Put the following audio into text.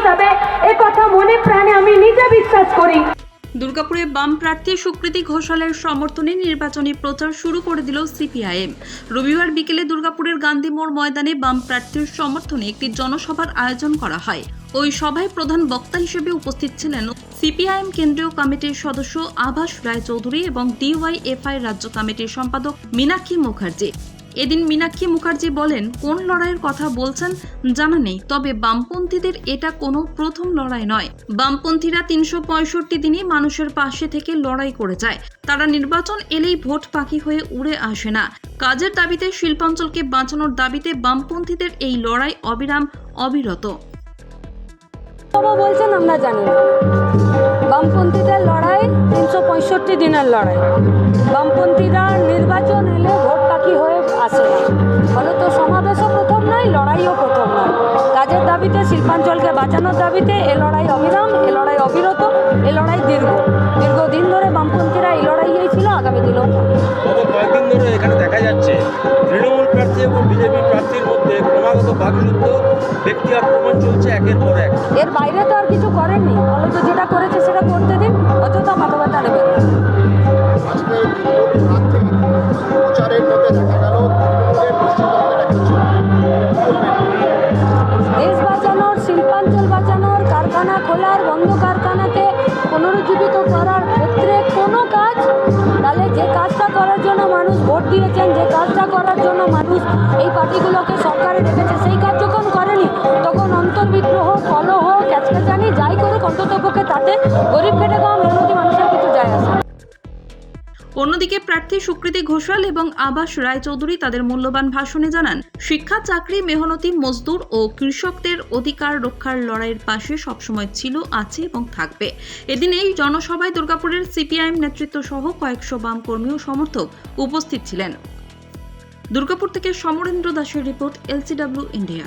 হিসাবে এ কথা মনে প্রাণে আমি নিজে বিশ্বাস করি। দুর্গাপুরে বাম প্রার্থী সুকৃতি ঘোষালের সমর্থনে নির্বাচনী প্রচার শুরু করে দিল সিপিআইএম। রবিবার বিকেলে দুর্গাপুরের গান্ধী মোড় ময়দানে বাম প্রার্থীর সমর্থনে একটি জনসভার আয়োজন করা হয়। ওই সভায় প্রধান বক্তা হিসেবে উপস্থিত ছিলেন সিপিআইএম কেন্দ্রীয় কমিটির সদস্য আভাস রায়চৌধুরী এবং ডিওয়াইএফআই রাজ্য কমিটির সম্পাদক মীনাক্ষী মুখার্জি। এদিন মীনাক্ষী মুখার্জি বলেন, কোন লড়াইয়ের কথা বলছেন জানা নেই, তবে বামপন্থীদের এটা কোনো প্রথম লড়াই নয়। বামপন্থীরা তিনশো পঁয়ষট্টি দিনই মানুষের পাশে থেকে লড়াই করে যায়। তারা নির্বাচন এলেই ভোট পাখি হয়ে উড়ে আসে না। কাজের দাবিতে শিল্পাঞ্চলকে বাঁচানোর দাবিতে বামপন্থীদের এই লড়াই অবিরাম অবিরত। বলছেন, আমরা জানি বামপন্থীদের লড়াই তিনশো পঁয়ষট্টি দিনের লড়াই। বামপন্থীরা নির্বাচন এলে ভোট পাখি হয়ে লড়াইও প্রথম নয় কাজের দাবিতে শিল্পাঞ্চলকে বাঁচানোর দাবিতে এ লড়াই অবিরাম এ লড়াই অবিরত এ লড়াই দীর্ঘ। দীর্ঘদিন ধরে বামপন্থীরা এই লড়াইয়েই ছিল আগামী দিনও। কয়েকদিন ধরে এখানে দেখা যাচ্ছে তৃণমূল প্রার্থী এবং বিজেপি প্রার্থীর মধ্যে ক্রমাগত বাকযুদ্ধ ব্যক্তি আক্রমণ চলছে একের পর এক। এর বাইরে তো আর কিছু কারখানা খোলার বন্ধ কারখানাকে পুনরুজ্জীবিত করার ক্ষেত্রে কোনো কাজ? তাহলে যে কাজটা করার জন্য মানুষ ভোট দিয়েছেন, যে কাজটা করার জন্য মানুষ এই পার্টিগুলোকে সরকারে রেখেছে, সেই কাজ যখন করেনি, তখন অন্তর্বিদ্রোহ কলহ, ক্যাচক্যাচানি যাই করুক অন্তত পক্ষে তাতে গরিব অন্যদিকে প্রার্থী সুকৃতি ঘোষাল এবং আবাস রায়চৌধুরী তাদের মূল্যবান ভাষণে জানান, শিক্ষা, চাকরি, মেহনতি, মজদুর ও কৃষকদের অধিকার রক্ষার লড়াইয়ের পাশে সবসময় ছিল, আছে এবং থাকবে। এদিন এই জনসভায় দুর্গাপুরের সিপিআইএম নেতৃত্ব সহ কয়েকশো বাম কর্মী ও সমর্থক উপস্থিত ছিলেন। দুর্গাপুর থেকে সমরেন্দ্র দাসের রিপোর্ট, এলসিডব্লিউ, ইন্ডিয়া।